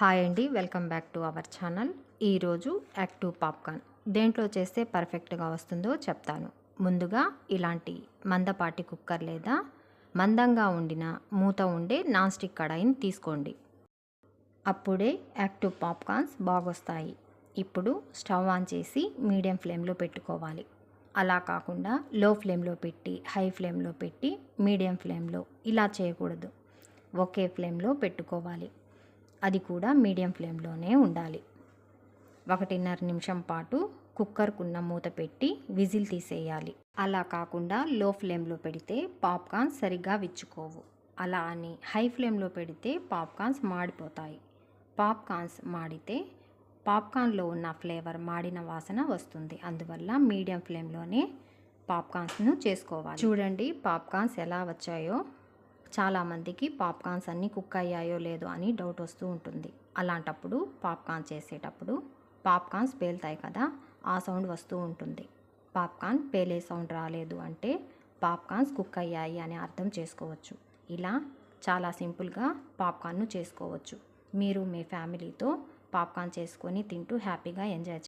Hi అండి welcome back to our channel. ఈరోజు active popcorn. దేంట్లో చేస్తే పర్ఫెక్ట్గా వస్తుందో చెప్తాను. ముందుగా ఇలాంటి మందపాటి కుక్కర్ లేదా మందంగా ఉండిన మూత ఉండే నాన్ స్టిక్ కడాయిని తీసుకోండి. అప్పుడే యాక్టివ్ పాప్కార్న్స్ బాగొస్తాయి. ఇప్పుడు స్టవ్ ఆన్ చేసి మీడియం ఫ్లేమ్లో పెట్టుకోవాలి. అలా కాకుండా లో ఫ్లేమ్లో పెట్టి హై ఫ్లేమ్లో పెట్టి మీడియం ఫ్లేమ్లో ఇలా చేయకూడదు. ఒకే ఫ్లేమ్లో పెట్టుకోవాలి. అది కూడా మీడియం ఫ్లేమ్లోనే ఉండాలి. ఒకటిన్నర నిమిషం పాటు కుక్కర్కున్న మూత పెట్టి విజిల్ తీసేయాలి. అలా కాకుండా లో ఫ్లేమ్లో పెడితే పాప్కార్న్ సరిగ్గా విచ్చుకోవు. అలా అని హై ఫ్లేమ్లో పెడితే పాప్కార్న్స్ మాడిపోతాయి. పాప్కార్న్స్ మాడితే పాప్కార్న్లో ఉన్న ఫ్లేవర్ మాడిన వాసన వస్తుంది. అందువల్ల మీడియం ఫ్లేమ్లోనే పాప్కార్న్స్ను చేసుకోవాలి. చూడండి పాప్కార్న్స్ ఎలా వచ్చాయో. చాలామందికి పాప్కార్న్స్ అన్నీ కుక్ అయ్యాయో లేదో అని డౌట్ వస్తూ ఉంటుంది. అలాంటప్పుడు పాప్కార్న్ చేసేటప్పుడు పాప్కార్న్స్ పేలుతాయి కదా ఆ సౌండ్ వస్తూ ఉంటుంది. పాప్కార్న్ పేలే సౌండ్ రాలేదు అంటే పాప్కార్న్స్ కుక్ అయ్యాయి అని అర్థం చేసుకోవచ్చు. ఇలా చాలా సింపుల్గా పాప్కార్న్ను చేసుకోవచ్చు. మీరు మీ ఫ్యామిలీతో పాప్కార్న్ చేసుకొని తింటూ హ్యాపీగా ఎంజాయ్